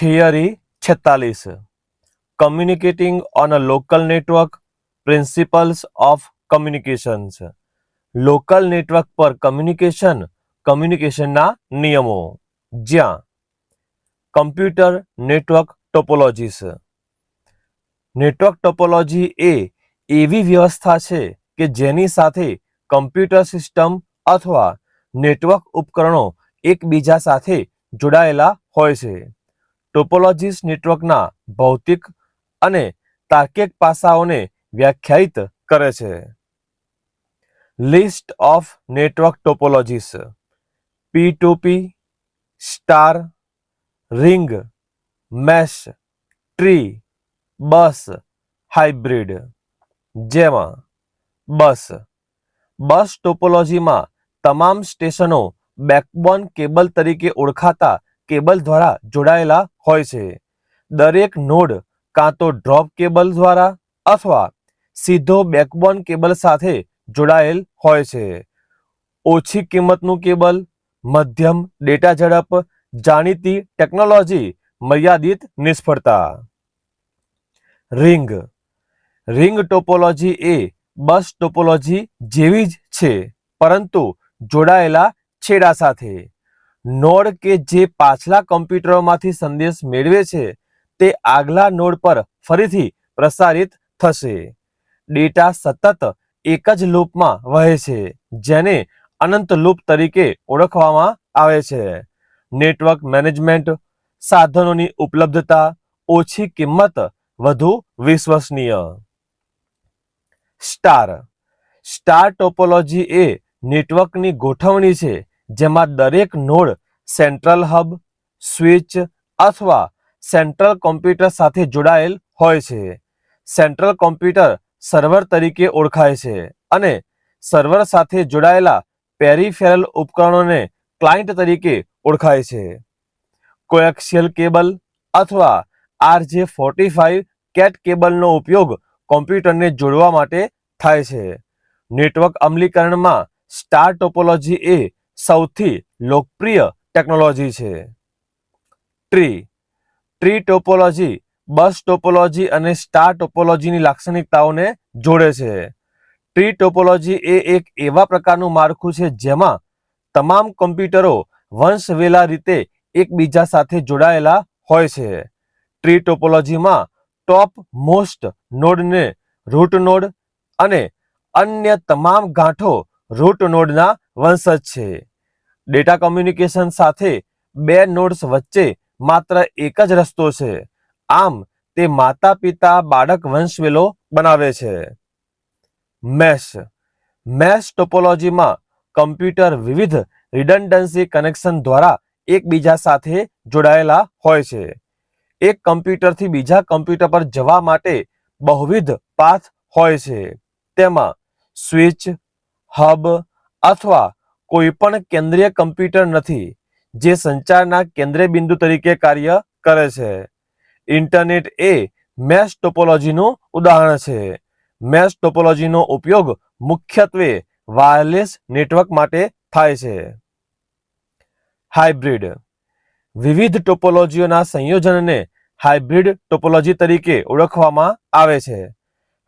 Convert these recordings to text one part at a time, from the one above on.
Theory છેતાલીસ. Communicating on a local network principles of communications local network પર communication કમ્યુનિકેશનના નિયમો. જ્યાં computer network topologies network topology એ એવી વ્યવસ્થા છે કે જેની સાથે કમ્પ્યુટર સિસ્ટમ અથવા નેટવર્ક ઉપકરણો એકબીજા સાથે જોડાયેલા હોય છે. ટોપોલોજીસ નેટવર્કના ભૌતિક અને તાર્કિક પાસાઓને વ્યાખ્યાયિત કરે છે. List of network topologies. P to P star, ring, mesh, tree, bus, hybrid. જેમાં બસ. બસ ટોપોલોજીમાં તમામ સ્ટેશનો બેકબોન કેબલ તરીકે ઓળખાતા કેબલ દ્વારા જોડાયેલા હોય છે. દરેક નોડ કાં તો ડ્રોપ કેબલ દ્વારા અથવા સીધો બેકબોન કેબલ સાથે જોડાયેલ હોય છે. ઓછી કિંમતનું કેબલ, મધ્યમ ડેટા ઝડપ, જાણીતી ટેકનોલોજી, મર્યાદિત નિષ્ફળતા. રિંગ. રિંગ ટોપોલોજી એ બસ ટોપોલોજી જેવી જ છે, પરંતુ જોડાયેલા છેડા સાથે. નોડ કે જે પાછલા કમ્પ્યુટરોમાંથી સંદેશ મેળવે છે, તે આગલા નોડ પર ફરીથી પ્રસારિત થશે. ડેટા સતત એક જ લૂપમાં વહે છે, જેને અનંત લૂપ તરીકે ઓળખવામાં આવે છે. નેટવર્ક મેનેજમેન્ટ સાધનોની ઉપલબ્ધતા ઓછી કિંમત, વધુ વિશ્વસનીય. સ્ટાર. સ્ટાર ટોપોલોજી એ નેટવર્કની ગોઠવણી છે જેમાં દરેક નોડ સેન્ટ્રલ હબ, સ્વિચ અથવા સેન્ટ્રલ કોમ્પ્યુટર સાથે જોડાયેલ હોય છે. સેન્ટ્રલ કોમ્પ્યુટર સર્વર તરીકે ઓળખાય છે અને સર્વર સાથે જોડાયેલા પેરીફેરલ ઉપકરણોને ક્લાયન્ટ તરીકે ઓળખાય છે. કોએક્સિયલ કેબલ અથવા આરજે ફોર્ટી ફાઇવ કેટ કેબલનો ઉપયોગ કોમ્પ્યુટરને જોડવા માટે થાય છે. નેટવર્ક અમલીકરણમાં સ્ટાર ટોપોલોજી એ સૌથી લોકપ્રિય ટેકનોલોજી છે. Tree tree topology bus topology અને સ્ટાર ટોપોલોજીની લાક્ષણિકતાઓને જોડે છે. ટ્રી ટોપોલોજી એ એક એવા પ્રકારનું માળખું છે જેમાં તમામ કમ્પ્યુટરો વંશવેલા રીતે એકબીજા સાથે જોડાયેલા હોય છે. ટ્રી ટોપોલોજીમાં ટોપ મોસ્ટ નોડને રૂટ નોડ અને અન્ય તમામ ગાંઠો રૂટ નોડના વંશજ છે. ડેટા કમ્યુનિકેશન સાથે બે નોડ્સ વચ્ચે માત્ર એક જ રસ્તો છે. આમ, તે માતા પિતા બાળક વંશવેલો બનાવે છે. મેશ. મેશ ટોપોલોજીમાં કમ્પ્યુટર વિવિધ રિડન્ડન્સી કનેક્શન દ્વારા એકબીજા સાથે જોડાયેલા હોય છે. એક કમ્પ્યુટરથી બીજા કમ્પ્યુટર પર જવા માટે બહુવિધ પાથ હોય છે. તેમાં સ્વિચ, હબ અથવા કોઈપણ કેન્દ્રીય કમ્પ્યુટર નથી, જે સંચારના કેન્દ્રીય બિંદુ તરીકે કાર્ય કરે છે. ઇન્ટરનેટ એ મેશ ટોપોલોજીનું ઉદાહરણ છે. મેશ ટોપોલોજીનો ઉપયોગ મુખ્યત્વે વાયરલેસ નેટવર્ક માટે થાય છે. હાઇબ્રિડ. વિવિધ ટોપોલોજીઓના સંયોજનને હાઇબ્રિડ ટોપોલોજી તરીકે ઓળખવામાં આવે છે.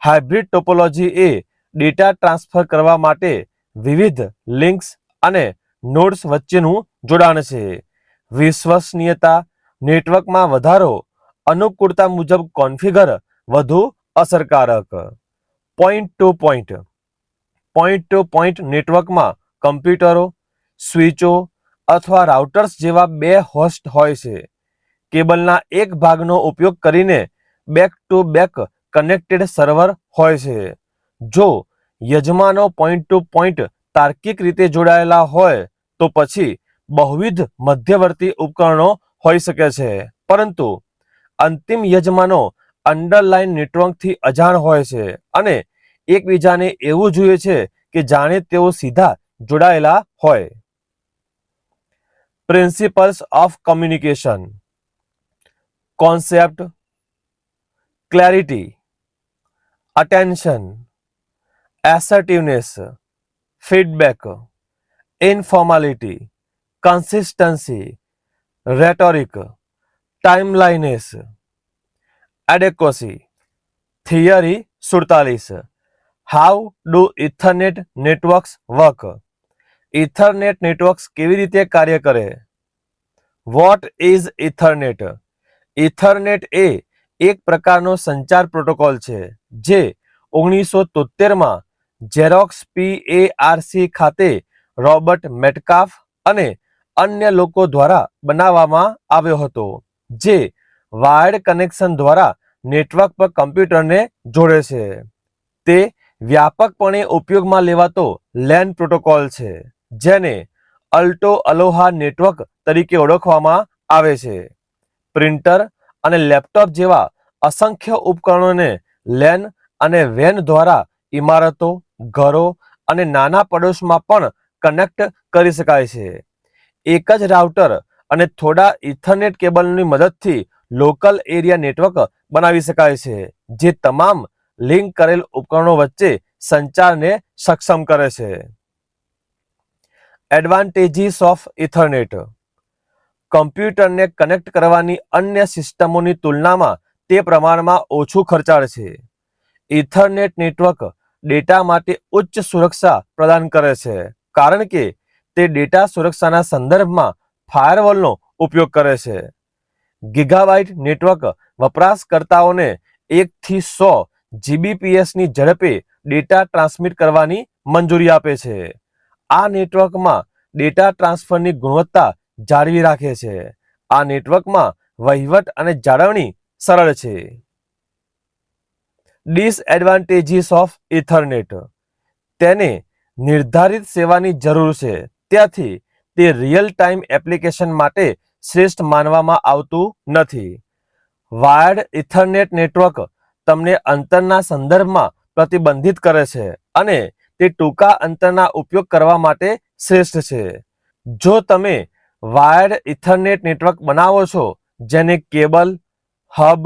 હાઇબ્રિડ ટોપોલોજી એ ડેટા ટ્રાન્સફર કરવા માટે વિવિધ લિંક્સ અને નોડ્સ વચ્ચેનું જોડાણ છે. વિશ્વસનીયતા નેટવર્કમાં વધારો અનુકૂળતા મુજબ કોન્ફિગર વધુ અસરકારક. Point to point point to point નેટવર્કમાં કમ્પ્યુટરો, સ્વિચો અથવા રાઉટર્સ જેવા બે હોસ્ટ હોય છે. કેબલના એક ભાગનો ઉપયોગ કરીને back to back connected server હોય છે. જો યજમાનો પોઈન્ટ ટુ પોઈન્ટ તાર્કિક રીતે જોડાયેલા હોય તો પછી બહુવિધ મધ્યવર્તી ઉપકરણો હોઈ શકે છે. પરંતુ અંતિમ યજમાનો અંડરલાઇન નેટવર્કથી અજાણ હોય છે અને એકબીજાને એવું જોઈએ છે કે જાણે તેઓ સીધા જોડાયેલા હોય. Principles of communication concept clarity attention assertiveness. Feedback informality, consistency, rhetoric timeliness adequacy theory સુડતાલીસ. How do Ethernet networks work Ethernet networks કેવી રીતે કાર્ય કરે? વોટ ઇઝ ઇથરનેટ ઇથરનેટ એ એક પ્રકારનો સંચાર પ્રોટોકોલ છે જે ઓગણીસો તોતેરમાં Xerox P A R C ખાતે રોબર્ટ મેટકાફ અને અન્ય લોકો દ્વારા બનાવવામાં આવ્યો હતો, જે વાયર્ડ કનેક્શન દ્વારા નેટવર્ક પર કમ્પ્યુટરને જોડે છે. તે વ્યાપકપણે ઉપયોગમાં લેવાતો લેન પ્રોટોકોલ છે, જેને અલ્ટો અલોહા નેટવર્ક તરીકે ઓળખવામાં આવે છે. પ્રિન્ટર અને લેપટોપ જેવા અસંખ્ય ઉપકરણોને લેન અને વેન દ્વારા ઇમારતો, ઘરો અને નાના પડોશમાં પણ કનેક્ટ કરી શકાય છે. એક જ રાઉટર અને થોડા ઇથરનેટ કેબલની મદદથી લોકલ એરિયા નેટવર્ક બનાવી શકાય છે, જે તમામ લિંક કરેલ ઉપકરણો વચ્ચે સંચારને સક્ષમ કરે છે. એડવાન્ટેજીસ ઓફ ઇથરનેટ કમ્પ્યુટરને કનેક્ટ કરવાની અન્ય સિસ્ટમોની તુલનામાં તે પ્રમાણમાં ઓછું ખર્ચાળ છે. ઇથરનેટ નેટવર્ક ડેટા માટે ઉચ્ચ સુરક્ષા પ્રદાન કરે છે. કારણ કે તે ડેટા સુરક્ષાના સંદર્ભમાં ફાયરવોલનો ઉપયોગ કરે છે. ગીગાબાઇટ નેટવર્ક વપરાશકર્તાઓને એકથી સો જીબીપીએસની ઝડપે ડેટા ટ્રાન્સમિટ કરવાની મંજૂરી આપે છે. આ નેટવર્કમાં ડેટા ટ્રાન્સફરની ગુણવત્તા જાળવી રાખે છે. આ નેટવર્કમાં વહીવટ અને જાળવણી સરળ છે. ડિસએડવાન્ટેજીસ ઓફ ઇથરનેટ તેને નિર્ધારિત સેવાની જરૂર છે. ત્યાંથી તે રિયલ ટાઈમ એપ્લિકેશન માટે શ્રેષ્ઠ માનવામાં આવતું નથી. વાયર્ડ ઇથરનેટ નેટવર્ક તમને અંતરના સંદર્ભમાં પ્રતિબંધિત કરે છે અને તે ટૂંકા અંતરના ઉપયોગ કરવા માટે શ્રેષ્ઠ છે. જો તમે વાયર્ડ ઇથરનેટ નેટવર્ક બનાવો છો, જેને કેબલ હબ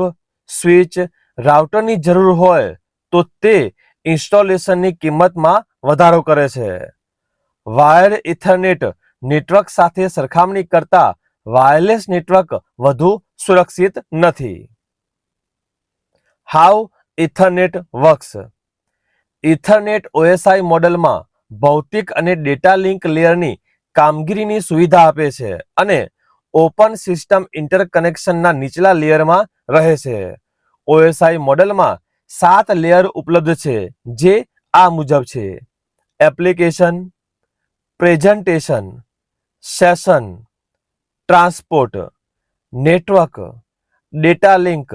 સ્વિચ રાઉટરની જરૂર હોય તો તે ઇન્સ્ટોલેશનની કિંમતમાં વધારો કરે છે. વાયર ઇથરનેટ નેટવર્ક સાથે સરખામણી કરતા વાયરલેસ નેટવર્ક વધુ સુરક્ષિત નથી. How Ethernet works. Ethernet OSI મોડેલમાં ભૌતિક અને ડેટા લિંક લેયરની કામગીરીની સુવિધા આપે છે અને ઓપન સિસ્ટમ ઇન્ટરકનેક્શનના નીચલા લેયરમાં રહે છે. ઓએસઆઈ મોડેલમાં સાત લેયર ઉપલબ્ધ છે, જે આ મુજબ છે. Application, presentation, session, transport, network, data link,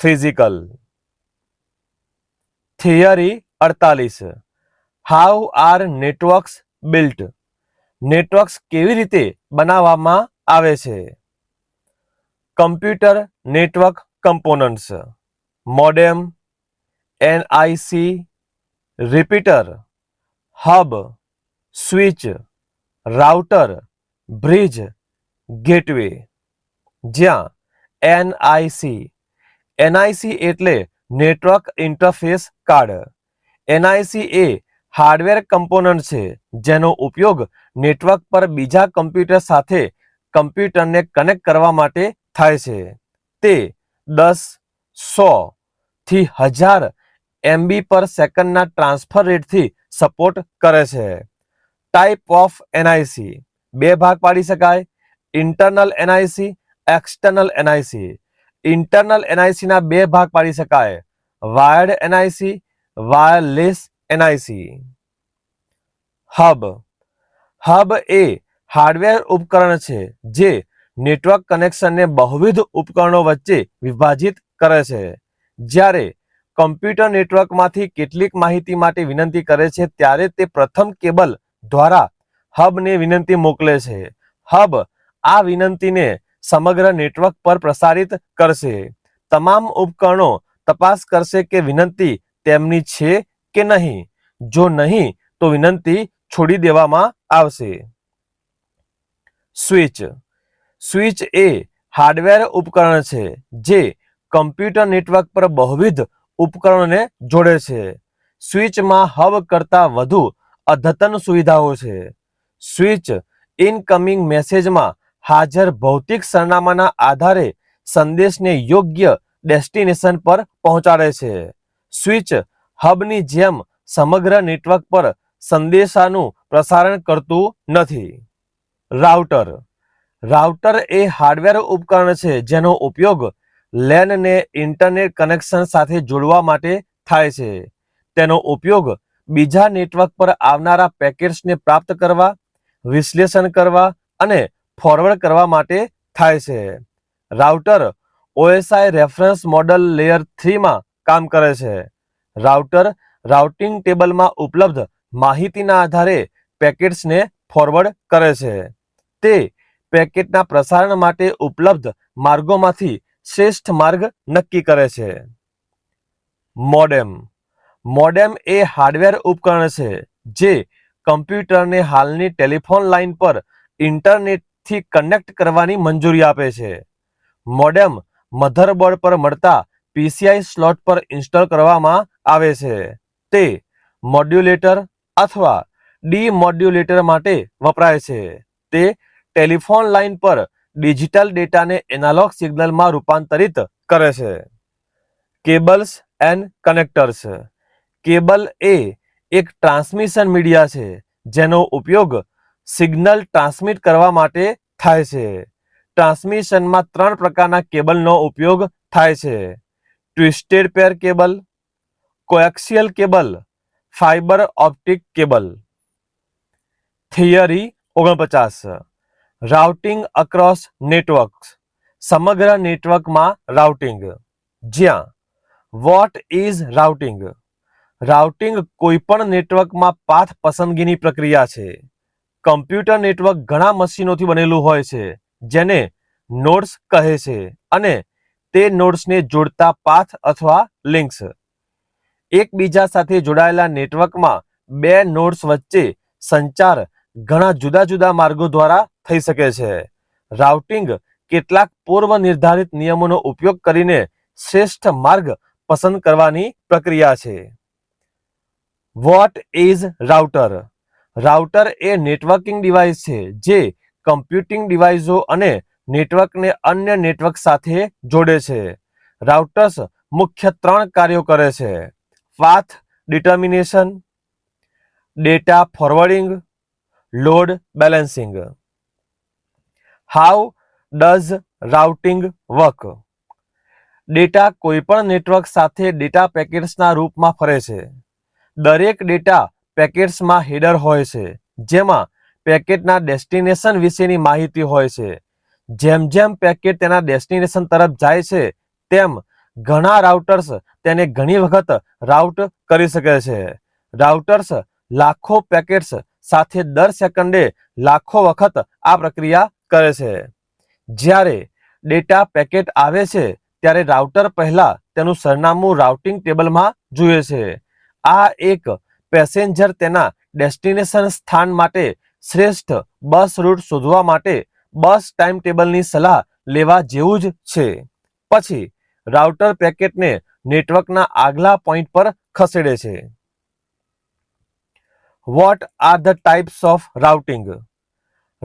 physical. Theory અડતાલીસ. How are networks built? Networks કેવી રીતે બનાવવામાં આવે છે? Computer network components modem NIC repeater hub switch router bridge gateway જ્યાં એનઆઈસી એનઆઈસી એટલે નેટવર્ક ઇન્ટરફેસ કાર્ડ એનઆઈસી એ hardware component છે, જેનો ઉપયોગ નેટવર્ક પર બીજા કમ્પ્યુટર સાથે કમ્પ્યુટરને કનેક્ટ કરવા માટે થાય છે. તે દસ, સો થી હજાર એમબી પર સેકન્ડના ટ્રાન્સફર રેટથી સપોર્ટ કરે છે. ટાઈપ ઓફ એનઆઈસી બે ભાગ પાડી શકાય. Internal NIC external NIC internal એનઆઈસીના બે ભાગ પાડી શકાય. Wired NIC wireless NIC hub hub એ હાર્ડવેર ઉપકરણ છે, જે નેટવર્ક કનેક્શનને બહુવિધ ઉપકરણો વચ્ચે વિભાજિત કરે છે. જ્યારે કમ્પ્યુટર નેટવર્કમાંથી કેટલીક માહિતી માટે વિનંતી કરે છે, ત્યારે તે પ્રથમ કેબલ દ્વારા હબને વિનંતી મોકલે છે. હબ આ વિનંતીને સમગ્ર નેટવર્ક પર પ્રસારિત કરશે. તમામ ઉપકરણો તપાસ કરશે કે વિનંતી તેમની છે કે નહીં. જો નહીં, તો વિનંતી છોડી દેવામાં આવશે. સ્વિચ સ્વિચ એ હાર્ડવેર ઉપકરણ છે જે કમ્પ્યુટર નેટવર્ક પર બહુવિધ ઉપકરણોને જોડે છે. સ્વિચમાં હબ કરતાં વધુ અદ્યતન સુવિધાઓ છે. સ્વિચ ઇનકમિંગ મેસેજમાં હાજર ભૌતિક સરનામાના આધારે સંદેશને યોગ્ય ડેસ્ટિનેશન પર પહોંચાડે છે. સ્વિચ હબની જેમ સમગ્ર નેટવર્ક પર સંદેશાનું પ્રસારણ કરતું નથી. રાઉટર રાઉટર એ હાર્ડવેર ઉપકરણ છે જેનો ઉપયોગ લેનને ઇન્ટરનેટ કનેક્શન સાથે જોડવા માટે થાય છે. તેનો ઉપયોગ બીજા નેટવર્ક પર આવનારા પેકેટ્સને પ્રાપ્ત કરવા, વિશ્લેષણ કરવા અને ફોરવર્ડ કરવા માટે થાય છે. Router OSI reference model layer થ્રીમાં કામ કરે છે. રાઉટર રાઉટિંગ ટેબલમાં ઉપલબ્ધ માહિતીના આધારે પેકેટ્સને ફોરવર્ડ કરે છે. તે પેકેટના પ્રસારણ માટે ઉપલબ્ધ માર્ગોમાંથી શ્રેષ્ઠ માર્ગ નક્કી કરે છે. મોડેમ. મોડેમ એ હાર્ડવેર ઉપકરણ છે જે કમ્પ્યુટરને હાલની ટેલિફોન લાઇન પર ઇન્ટરનેટથી કનેક્ટ કરવાની મંજૂરી આપે છે. મોડેમ મધરબોર્ડ પર મળતા પીસીઆઈ સ્લોટ પર ઇન્સ્ટોલ કરવામાં આવે છે. તે મોડ્યુલેટર અથવા ડીમોડ્યુલેટર માટે વપરાય છે. તે ટેલિફોન લાઇન પર ડિજિટલ ડેટાને એનાલોગ સિગ્નલમાં રૂપાંતરિત કરે છે. Cables and connectors. કેબલ એ એક ટ્રાન્સમિશન મીડિયા છે, જેનો ઉપયોગ સિગ્નલ ટ્રાન્સમિટ કરવા માટે થાય છે. ટ્રાન્સમિશનમાં ત્રણ પ્રકારના કેબલનો ઉપયોગ થાય છે. Twisted pair cable, coaxial cable, fiber optic cable. Theory ઓગણપચાસ. Routing across networks. સમગ્ર નેટવર્કમાં રાઉટિંગ. જ્યાં. What is routing? રાઉટિંગ કોઈપણ નેટવર્કમાં પાથ પસંદગીની પ્રક્રિયા છે. કમ્પ્યુટર નેટવર્ક ઘણા મશીનોથી બનેલું હોય છે, જેને નોડ્સ કહે છે અને તે નોડ્સને જોડતા પાથ અથવા લિંક્સ. એકબીજા સાથે જોડાયેલા નેટવર્કમાં બે નોડ્સ વચ્ચે સંચાર ઘણા જુદા જુદા માર્ગો દ્વારા થઈ શકે છે. રાઉટિંગ કેટલાક પૂર્વ નિર્ધારિત નિયમોનો ઉપયોગ કરીને શ્રેષ્ઠ માર્ગ પસંદ કરવાની પ્રક્રિયા છે. વોટ ઇઝ રાઉટર રાઉટર એ નેટવર્કિંગ ડિવાઇસ છે જે કમ્પ્યુટિંગ ડિવાઇસો અને નેટવર્કને અન્ય નેટવર્ક સાથે જોડે છે. રાઉટર્સ મુખ્ય ત્રણ કાર્યો કરે છે. Path determination data forwarding load balancing how does routing work data કોઈપણ નેટવર્ક સાથે ડેટા પેકેટ્સના રૂપમાં ફરે છે. દરેક ડેટા પેકેટ્સમાં હેડર હોય છે, જેમાં પેકેટના ડેસ્ટિનેશન વિશેની માહિતી હોય છે. જેમ જેમ પેકેટ તેના ડેસ્ટિનેશન તરફ જાય છે, તેમ ઘણા રાઉટર્સ તેને ઘણી વખત રાઉટ કરી શકે છે. રાઉટર્સ લાખો પેકેટ્સ સાથે દર સેકન્ડે લાખો વખત આ પ્રક્રિયા કરે છે. જ્યારે ડેટા પેકેટ આવે છે, ત્યારે રાઉટર પહેલા તેનું સરનામું રાઉટિંગ ટેબલમાં જુએ છે. આ એક પેસેન્જર તેના ડેસ્ટિનેશન સ્થાન માટે શ્રેષ્ઠ બસ રૂટ શોધવા માટે બસ ટાઈમ ટેબલની સલાહ લેવા જેવું જ છે. પછી રાઉટર પેકેટને નેટવર્કના આગલા પોઈન્ટ પર ખસેડે છે. What are the types of routing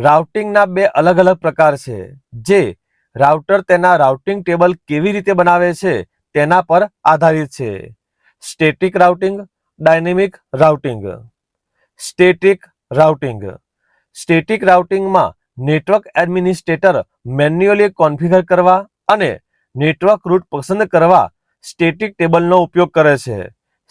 રાઉટિંગના બે અલગ અલગ પ્રકાર છે. જે રાઉટર તેના રાઉટિંગ ટેબલ કેવી રીતે બનાવે છે તેના પર આધારિત છે. Static routing, dynamic routing. Static routing. Static રાઉટિંગમાં network administrator manually configure કરવા અને નેટવર્ક રૂટ પસંદ કરવા સ્ટેટિક ટેબલનો ઉપયોગ કરે છે.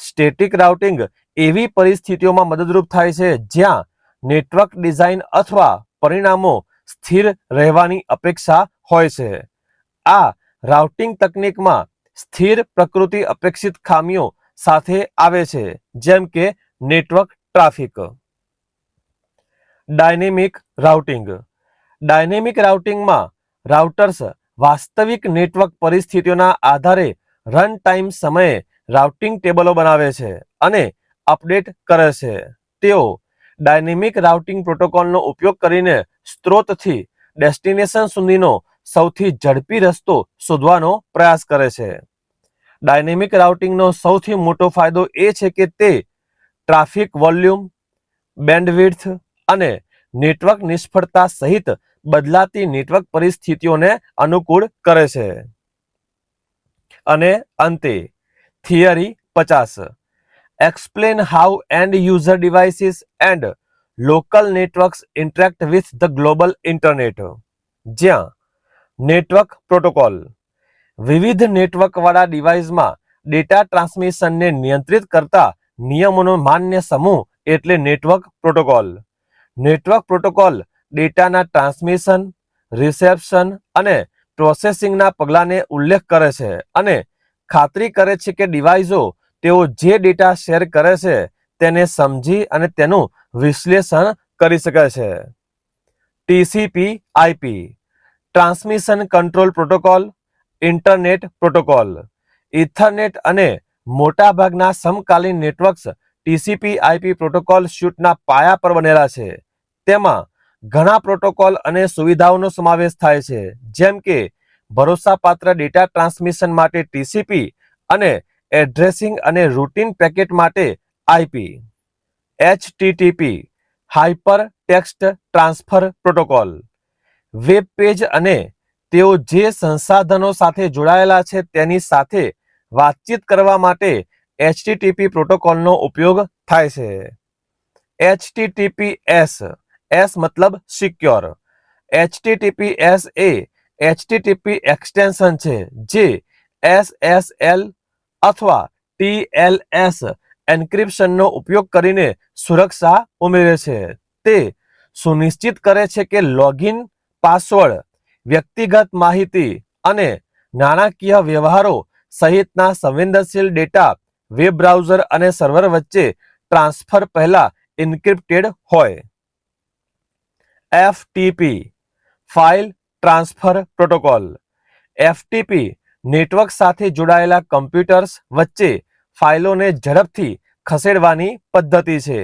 સ્ટેટિક રાઉટિંગ એવી પરિસ્થિતિઓમાં મદદરૂપ થાય છે જ્યાં નેટવર્ક ડિઝાઇન અથવા પરિણામો સ્થિર રહેવાની અપેક્ષા હોય છે. આ રાઉટિંગ તકનીકમાં સ્થિર પ્રકૃતિ અપેક્ષિત ખામીઓ સાથે આવે છે, જેમ કે network traffic. Dynamic routing. Dynamic રાઉટિંગમાં routers વાસ્તવિક નેટવર્ક પરિસ્થિતિઓના આધારે રન ટાઈમ સમયે રાઉટિંગ ટેબલો બનાવે છે અને અપડેટ કરે છે. તેઓ ડાયનેમિક રાઉટિંગ પ્રોટોકોલનો ઉપયોગ કરીને સ્ત્રોતથી ડેસ્ટિનેશન સુધીનો સૌથી ઝડપી રસ્તો શોધવાનો પ્રયાસ કરે છે. ડાયનેમિક રાઉટિંગનો સૌથી મોટો ફાયદો એ છે કે તે ટ્રાફિક વોલ્યુમ, બેન્ડવિડ્થ અને નેટવર્ક નિષ્ફળતા સહિત બદલાતી નેટવર્ક પરિસ્થિતિઓને અનુકૂળ કરે છે. અને અંતે, થિયરી પચાસ. Explain how end user devices and local networks interact with the global internet જ્યાં નેટવર્ક પ્રોટોકોલ વિવિધ નેટવર્કવાળા ડિવાઇસમાં ડેટા ટ્રાન્સમિશનને નિયંત્રિત કરતા નિયમોનો માન્ય સમૂહ એટલે નેટવર્ક પ્રોટોકોલ નેટવર્ક પ્રોટોકોલ ડેટાના ટ્રાન્સમિશન રિસેપ્શન અને પ્રોસેસિંગના પગલાંને ઉલ્લેખ કરે છે અને ખાતરી કરે છે કે ડિવાઇસો તેઓ જે ડેટા શેર કરે છે, તેને સમજી અને તેનું વિશ્લેષણ કરી શકે છે. TCP IP transmission control protocol, internet protocol. Ethernet અને મોટાભાગના સમકાલીન નેટવર્ક્સ ટીસીપી આઈપી પ્રોટોકોલ સ્યુટના પાયા પર બનેલા છે. તેમાં ઘણા પ્રોટોકોલ અને સુવિધાઓનો સમાવેશ થાય છે, જેમ કે ભરોસાપાત્ર ડેટા ટ્રાન્સમિશન માટે ટીસીપી અને એડ્રેસિંગ અને રૂટીન પેકેટ માટે IP HTTP hyper text transfer protocol web page અને તેઓ જે સંસાધનો સાથે જોડાયેલા છે તેની સાથે વાતચીત કરવા માટે એચટીટીપી પ્રોટોકોલનો ઉપયોગ થાય છે. એચટીટીપીએસ એસ મતલબ સિક્યોર એચટીટીપીએસ એ એચટીટીપી એક્સટેન્શન છે, જે એસએસએલ અથવા ટીએલએસ એન્ક્રિપ્શનનો ઉપયોગ કરીને સુરક્ષા ઉમેરે છે. તે સુનિશ્ચિત કરે છે કે લોગિન, પાસવર્ડ, વ્યક્તિગત માહિતી અને નાણાકીય વ્યવહારો સહિતના સંવેદનશીલ ડેટા, વેબ બ્રાઉઝર અને સર્વર વચ્ચે ટ્રાન્સફર પહેલા ઇન્ક્રિપ્ટેડ હોય. FTP file transfer protocol. FTP network સાથે જોડાયેલા કમ્પ્યુટર્સ વચ્ચે ફાઇલોને ઝડપથી ખસેડવાની પદ્ધતિ છે.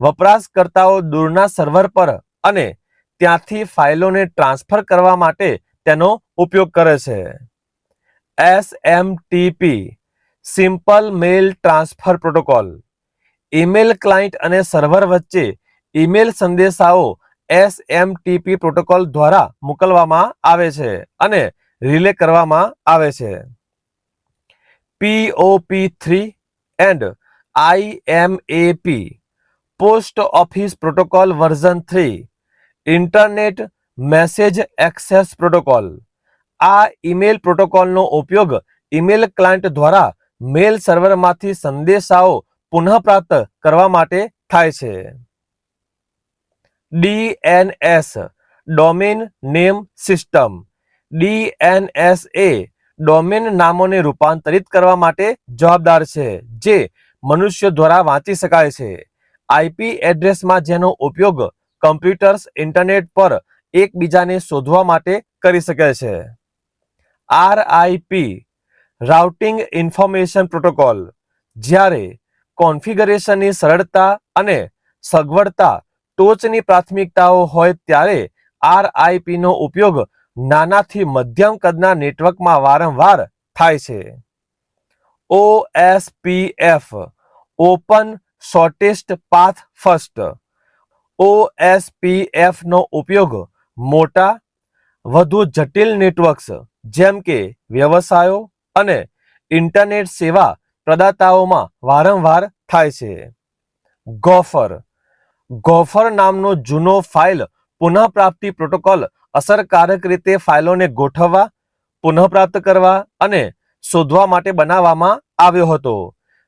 વપરાશકર્તાઓ દૂરના સર્વર પર અને ત્યાંથી ફાઇલોને ટ્રાન્સફર કરવા માટે તેનો ઉપયોગ કરે છે. SMTP, simple mail transfer protocol. Email client અને સર્વર વચ્ચે ઈમેલ સંદેશાઓ એસએમટીપી પ્રોટોકોલ દ્વારા મોકલવામાં આવે છે અને રિલે કરવામાં આવે છે. POP three and IMAP post office protocol version three internet message access protocol આ ઈમેલ પ્રોટોકોલનો ઉપયોગ ઈમેલ ક્લાયન્ટ દ્વારા મેલ સર્વરમાંથી સંદેશાઓ પુનઃપ્રાપ્ત કરવા માટે થાય છે. DNS domain name system DNS એ ડોમેન નામોને રૂપાંતરિત કરવા માટે જવાબદાર છે, જે મનુષ્ય દ્વારા વાંચી શકાય છે. આઈપી એડ્રેસમાં જેનો ઉપયોગ કમ્પ્યુટર્સ, ઇન્ટરનેટ પર એકબીજાને શોધવા માટે કરી શકે છે. આરઆઈપી રાઉટિંગ ઇન્ફોર્મેશન પ્રોટોકોલ, જ્યારે કોન્ફિગરેશનની સરળતા અને સગવડતા ટોચની પ્રાથમિકતાઓ હોય ત્યારે આરઆઈપીનો ઉપયોગ નાનાથી મધ્યમ કદના નેટવર્કમાં વારંવાર થાય છે. OSPF, open shortest path first. OSPF નો ઉપયોગ મોટા, વધુ જટિલ નેટવર્ક્સ જેમ કે વ્યવસાયો અને ઇન્ટરનેટ સેવા પ્રદાતાઓમાં વારંવાર થાય છે. ગોફર ગોફર નામનો જૂનો ફાઇલ પુનઃપ્રાપ્તિ પ્રોટોકોલ અસરકારક રીતે ફાઇલોને ગોઠવવા, પુનઃપ્રાપ્ત કરવા અને શોધવા માટે બનાવવામાં આવ્યો હતો.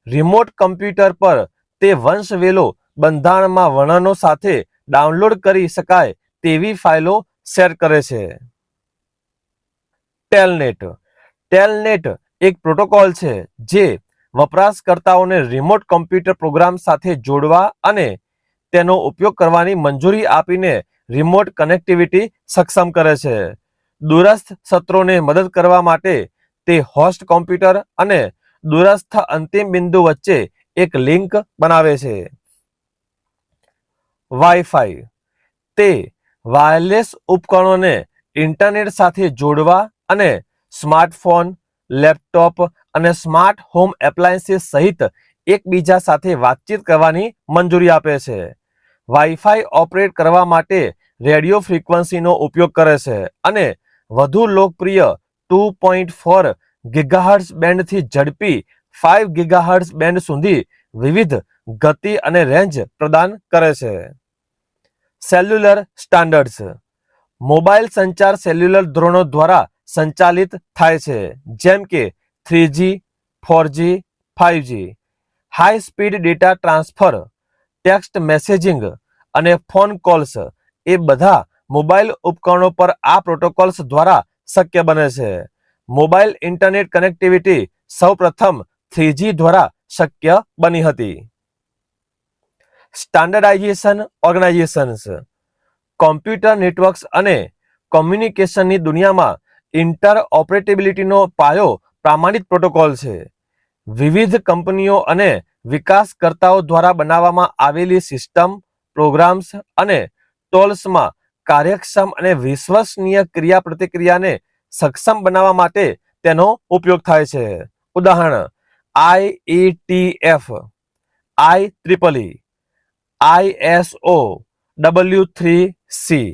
રિમોટ કમ્પ્યુટર પર તે વંશવેલો બંધારણમાં વર્ણનો સાથે ડાઉનલોડ કરી શકાય તેવી ફાઇલો શેર કરે છે. ટેલનેટ. ટેલનેટ એક પ્રોટોકોલ છે જે વપરાશકર્તાઓને રિમોટ કમ્પ્યુટર પ્રોગ્રામ સાથે જોડવા અને તેનો ઉપયોગ કરવાની મંજૂરી આપીને રિમોટ કનેક્ટિવિટી સક્ષમ કરે છે. દૂરસ્થ સત્રોને મદદ કરવા માટે તે હોસ્ટ કોમ્પ્યુટર અને દૂરસ્થ અંતિમ બિંદુ વચ્ચે એક લિંક બનાવે છે. વાઈફાઈ તે વાયરલેસ ઉપકરણોને ઇન્ટરનેટ સાથે જોડવા અને સ્માર્ટફોન લેપટોપ અને સ્માર્ટ હોમ એપ્લાયન્સીસ સહિત એકબીજા સાથે વાતચીત કરવાની મંજૂરી આપે છે. વાઈફાઈ ઓપરેટ કરવા માટે રેડિયો ફ્રીક્વન્સીનો ઉપયોગ કરે છે અને વધુ લોકપ્રિય ટુ પોઈન્ટ ફોર ગીગાહર્ટ્સ બેન્ડથી ઝડપી ફાઇવ ગીગાહર્ટ્સ બેન્ડ સુધી વિવિધ ગતિ અને રેન્જ પ્રદાન કરે છે. સેલ્યુલર સ્ટાન્ડર્ડ્સ મોબાઈલ સંચાર સેલ્યુલર ધોરણો દ્વારા સંચાલિત થાય છે, જેમ કે three G four G five G high speed data transfer text messaging અને ફોન કોલ્સ એ બધા મોબાઈલ ઉપકરણો પર આ પ્રોટોકોલ્સ દ્વારા શક્ય બને છે. મોબાઈલ ઇન્ટરનેટ કનેક્ટિવિટી સૌપ્રથમ થ્રીજી દ્વારા શક્ય બની હતી. સ્ટાન્ડર્ડાઇઝેશન ઓર્ગેનાઇઝેશન્સ કોમ્પ્યુટર નેટવર્ક્સ અને કોમ્યુનિકેશનની દુનિયામાં ઇન્ટર ઓપરેટેબિલિટીનો પાયો પ્રામાણિક પ્રોટોકોલ છે. વિવિધ કંપનીઓ અને વિકાસકર્તાઓ દ્વારા બનાવવામાં આવેલી સિસ્ટમ, પ્રોગ્રામ્સ અને ટોલ્સમાં કાર્યક્ષમ અને વિશ્વસનીય ક્રિયા પ્રતિક્રિયાને સક્ષમ બનાવવા માટે તેનો ઉપયોગ થાય છે. ઉદાહરણ IETF I triple ISO W three C.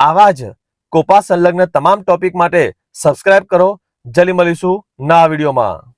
આવા જ કોપા સંલગ્ન તમામ ટોપિક માટે સબસ્ક્રાઇબ કરો. જલ્દી મળીશું નવા વિડીયોમાં.